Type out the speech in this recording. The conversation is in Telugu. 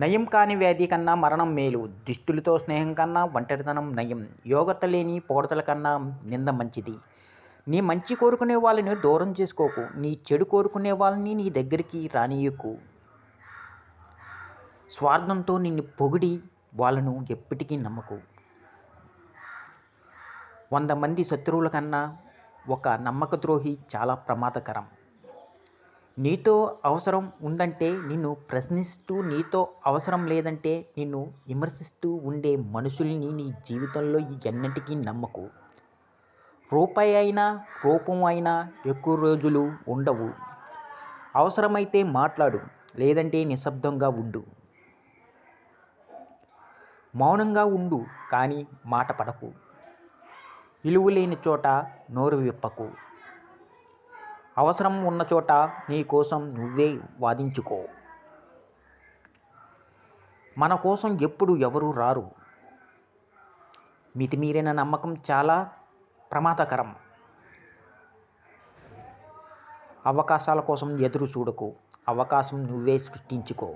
నయం కాని వ్యాధి కన్నా మరణం మేలు దుష్టులతో స్నేహం కన్నా ఒంటరితనం నయం యోగత లేని పొగడతల కన్నా నింద మంచిది. నీ మంచి కోరుకునే వాళ్ళని దూరం చేసుకోకు నీ చెడు కోరుకునే వాళ్ళని నీ దగ్గరికి రానియకు స్వార్థంతో నిన్ను పొగిడి వాళ్ళను ఎప్పటికీ నమ్మకు. వంద మంది శత్రువుల కన్నా ఒక నమ్మక ద్రోహి చాలా ప్రమాదకరం. నీతో అవసరం ఉందంటే నిన్ను ప్రశ్నిస్తూ నీతో అవసరం లేదంటే నిన్ను విమర్శిస్తూ ఉండే మనుషుల్ని నీ జీవితంలో ఎన్నటికీ నమ్మకు. రూపాయి అయినా రూపం అయినా ఎక్కువ రోజులు ఉండవు. అవసరమైతే మాట్లాడు లేదంటే నిశ్శబ్దంగా ఉండు. మౌనంగా ఉండు కానీ మాట పడకు. విలువ లేని చోట నోరు విప్పకు. అవసరం ఉన్న చోట నీ కోసం నువ్వే వాదించుకో. మన కోసం ఎప్పుడు ఎవరు రారు. మితిమీరిన నమ్మకం చాలా ప్రమాదకరం. అవకాశాల కోసం ఎదురు చూడకు. అవకాశం నువ్వే సృష్టించుకో.